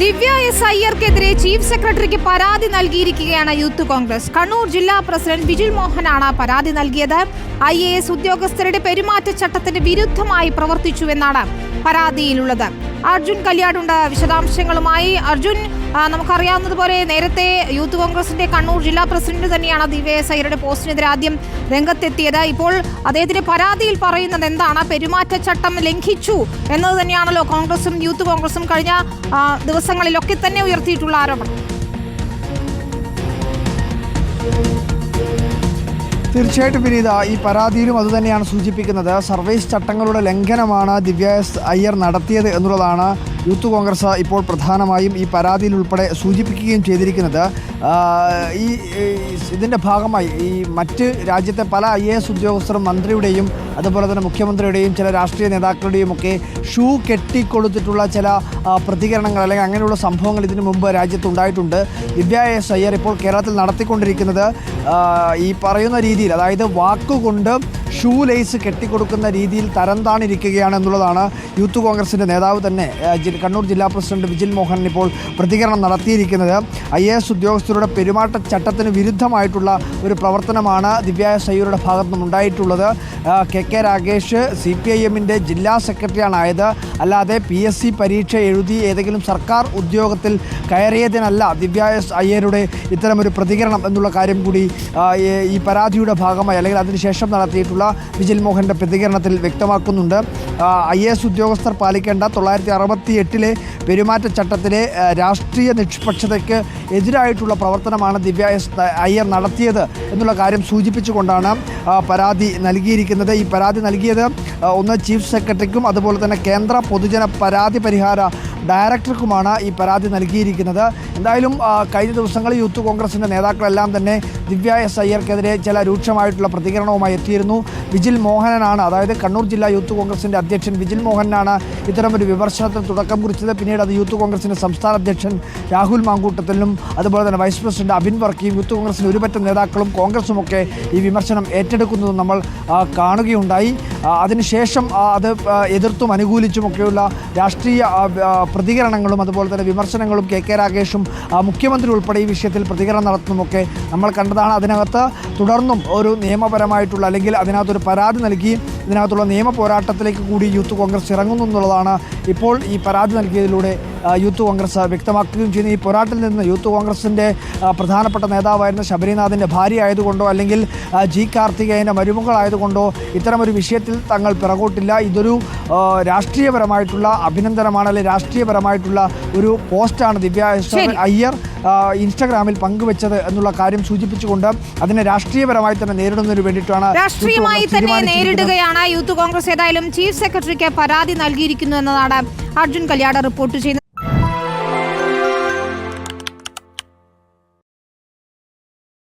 ദിവ്യ S അയ്യർക്കെതിരെ chief സെക്രട്ടറിക്ക് പരാതി നൽകിയിരിക്കുകയാണ് യൂത്ത് കോൺഗ്രസ്. കണ്ണൂർ ജില്ലാ പ്രസിഡന്റ് ബിജുൽ മോഹനാണ് പരാതി നൽകിയത്. ഐ എ എസ് ഉദ്യോഗസ്ഥരുടെ പെരുമാറ്റച്ചട്ടത്തിന് വിരുദ്ധമായി പ്രവർത്തിച്ചുവെന്നാണ് പരാതിയിലുള്ളത്. അർജുൻ കല്യാടുണ്ട് വിശദാംശങ്ങളുമായി. അർജുൻ നമുക്കറിയാവുന്നതുപോലെ നേരത്തെ യൂത്ത് കോൺഗ്രസിന്റെ കണ്ണൂർ ജില്ലാ പ്രസിഡന്റ് തന്നെയാണ് ദിവ്യ അയ്യരുടെ പോസ്റ്റിനെതിരെ ആദ്യം രംഗത്തെത്തിയത്. ഇപ്പോൾ അദ്ദേഹത്തിന്റെ പരാതിയിൽ പറയുന്നത് എന്താണ്? പെരുമാറ്റച്ചട്ടം ലംഘിച്ചു എന്നത് തന്നെയാണല്ലോ കോൺഗ്രസും യൂത്ത് കോൺഗ്രസും കഴിഞ്ഞ ദിവസങ്ങളിലൊക്കെ തന്നെ ഉയർത്തിയിട്ടുള്ള ആരോപണം. തീർച്ചയായിട്ടും വിനീത ഈ പരാതിയിലും അതുതന്നെയാണ് സൂചിപ്പിക്കുന്നത്. സർവീസ് ചട്ടങ്ങളുടെ ലംഘനമാണ് ദിവ്യ അയ്യർ നടത്തിയത് എന്നുള്ളതാണ് യൂത്ത് കോൺഗ്രസ് ഇപ്പോൾ പ്രധാനമായും ഈ പരാതിയിൽ ഉൾപ്പെടെ സൂചിപ്പിക്കുകയും ചെയ്തിരിക്കുന്നത് ഈ ഇതിന്റെ ഭാഗമായി ഈ മറ്റ് രാജ്യത്തെ പല ഐ എ എസ് ഉദ്യോഗസ്ഥരും മന്ത്രിയുടെയും അതുപോലെ തന്നെ മുഖ്യമന്ത്രിയുടെയും ചില രാഷ്ട്രീയ നേതാക്കളുടെയും ഒക്കെ ഷൂ കെട്ടിക്കൊടുത്തിട്ടുള്ള ചില പ്രതികരണങ്ങൾ അല്ലെങ്കിൽ അങ്ങനെയുള്ള സംഭവങ്ങൾ ഇതിനു മുമ്പ് രാജ്യത്തുണ്ടായിട്ടുണ്ട്. ദിവ്യ എസ് അയ്യർ ഇപ്പോൾ കേരളത്തിൽ നടത്തിക്കൊണ്ടിരിക്കുന്നത് ഈ പറയുന്ന രീതിയിൽ അതായത് വാക്കുകൊണ്ട് ഷൂ ലേസ് കെട്ടിക്കൊടുക്കുന്ന രീതിയിൽ തരംതാണിരിക്കുകയാണ് എന്നുള്ളതാണ് യൂത്ത് കോൺഗ്രസിന്റെ നേതാവ് തന്നെ കണ്ണൂർ ജില്ലാ പ്രസിഡന്റ് വിജിൽ മോഹൻ ഇപ്പോൾ പ്രതികരണം നടത്തിയിരിക്കുന്നത്. ഐ എ എസ് ഉദ്യോഗസ്ഥരുടെ പെരുമാറ്റച്ചട്ടത്തിന് വിരുദ്ധമായിട്ടുള്ള ഒരു പ്രവർത്തനമാണ് ദിവ്യ സയ്യൂരുടെ ഭാഗത്തു നിന്നുണ്ടായിട്ടുള്ളത്. K K Ragesh C P I എമ്മിന്റെ ജില്ലാ സെക്രട്ടറിയാണ് ആയത് അല്ലാതെ പി എസ് സി പരീക്ഷ എഴുതി ഏതെങ്കിലും സർക്കാർ ഉദ്യോഗത്തിൽ കയറിയതിനല്ല ദിവ്യ എസ് അയ്യരുടെ ഇത്തരമൊരു പ്രതികരണം എന്നുള്ള കാര്യം കൂടി ഈ പരാതിയുടെ ഭാഗമായി അല്ലെങ്കിൽ അതിനുശേഷം നടത്തിയിട്ടുള്ള വിജിൽ മോഹന്റെ പ്രതികരണത്തിൽ വ്യക്തമാക്കുന്നുണ്ട്. ഐ എ എസ് ഉദ്യോഗസ്ഥർ പാലിക്കേണ്ട തൊള്ളായിരത്തി അറുപത്തി എട്ടിലെ പെരുമാറ്റച്ചട്ടത്തിലെ രാഷ്ട്രീയ നിഷ്പക്ഷതയ്ക്ക് എതിരായിട്ടുള്ള പ്രവർത്തനമാണ് ദിവ്യ എസ് അയ്യർ നടത്തിയത് എന്നുള്ള കാര്യം സൂചിപ്പിച്ചുകൊണ്ടാണ് പരാതി നൽകിയിരിക്കുന്നത്. ഈ പരാതി നൽകിയത് ഒന്ന് ചീഫ് സെക്രട്ടറിക്കും അതുപോലെ തന്നെ കേന്ദ്ര പൊതുജന പരാതി പരിഹാര ഡയറക്ടർക്കുമാണ് ഈ പരാതി നൽകിയിരിക്കുന്നത്. എന്തായാലും കഴിഞ്ഞ ദിവസങ്ങളിൽ യൂത്ത് കോൺഗ്രസിന്റെ നേതാക്കളെല്ലാം തന്നെ ദിവ്യ എസ് അയ്യർക്കെതിരെ ചില രൂക്ഷമായിട്ടുള്ള പ്രതികരണവുമായി എത്തിയിരുന്നു. വിജിൽ മോഹനനാണ് അതായത് കണ്ണൂർ ജില്ലാ യൂത്ത് കോൺഗ്രസിന്റെ അധ്യക്ഷൻ വിജിൽ മോഹനാണ് ഇത്തരമൊരു വിമർശനത്തിന് തുടക്കം കുറിച്ചത്. പിന്നീട് അത് യൂത്ത് കോൺഗ്രസിന്റെ സംസ്ഥാന അധ്യക്ഷൻ രാഹുൽ മാങ്കൂട്ടത്തിലും അതുപോലെ തന്നെ വൈസ് പ്രസിഡന്റ് അബിൻ വർക്കിയും യൂത്ത് കോൺഗ്രസിന്റെ ഒരുപറ്റം നേതാക്കളും കോൺഗ്രസുമൊക്കെ ഈ വിമർശനം ഏറ്റെടുക്കുന്നത് നമ്മൾ കാണുകയുണ്ടായി. അതിനുശേഷം അത് എതിർത്തും അനുകൂലിച്ചുമൊക്കെയുള്ള രാഷ്ട്രീയ പ്രതികരണങ്ങളും അതുപോലെ തന്നെ വിമർശനങ്ങളും കെ കെ രാഗേഷും ആ, മുഖ്യമന്ത്രി ഉൾപ്പെടെ ഈ വിഷയത്തിൽ പ്രതികരണം നടത്തുന്നതുമൊക്കെ നമ്മൾ കണ്ടതാണ്. അതിനകത്ത് തുടർന്നും ഒരു നിയമപരമായിട്ടുള്ള അല്ലെങ്കിൽ അതിനകത്തൊരു പരാതി നൽകി ഇതിനകത്തുള്ള നിയമ പോരാട്ടത്തിലേക്ക് കൂടി യൂത്ത് കോൺഗ്രസ് ഇറങ്ങുന്നു എന്നുള്ളതാണ് ഇപ്പോൾ ഈ പരാതി നൽകിയതിലൂടെ യൂത്ത് കോൺഗ്രസ് വ്യക്തമാക്കുകയും ചെയ്യുന്നു. ഈ പോരാട്ടത്തിൽ നിന്ന് യൂത്ത് കോൺഗ്രസിന്റെ പ്രധാനപ്പെട്ട നേതാവായിരുന്ന ശബരിനാഥിന്റെ ഭാര്യ ആയതുകൊണ്ടോ അല്ലെങ്കിൽ ജി കാർത്തികേയന്റെ മരുമകളായതുകൊണ്ടോ ഇത്തരമൊരു വിഷയത്തിൽ തങ്ങൾ പിറകോട്ടില്ല. ഇതൊരു രാഷ്ട്രീയപരമായിട്ടുള്ള അഭിനന്ദനമാണ് അല്ലെങ്കിൽ രാഷ്ട്രീയപരമായിട്ടുള്ള ഒരു പോസ്റ്റാണ് ദിവ്യ അയ്യർ ഇൻസ്റ്റാഗ്രാമിൽ പങ്കുവച്ചത് എന്നുള്ള കാര്യം സൂചിപ്പിച്ചുകൊണ്ട് അതിനെ രാഷ്ട്രീയപരമായി തന്നെ നേരിടുന്നതിന് വേണ്ടിയിട്ടാണ് രാഷ്ട്രീയമായി തന്നെ. നേരിടുകയാണ്. യൂത്ത് കോൺഗ്രസ് ഏതായാലും ചീഫ് സെക്രട്ടറിക്ക് പരാതി നൽകിയിരിക്കുന്നു എന്നതാണ് അർജുൻ കല്യാട് റിപ്പോർട്ട് ചെയ്യുന്നത്.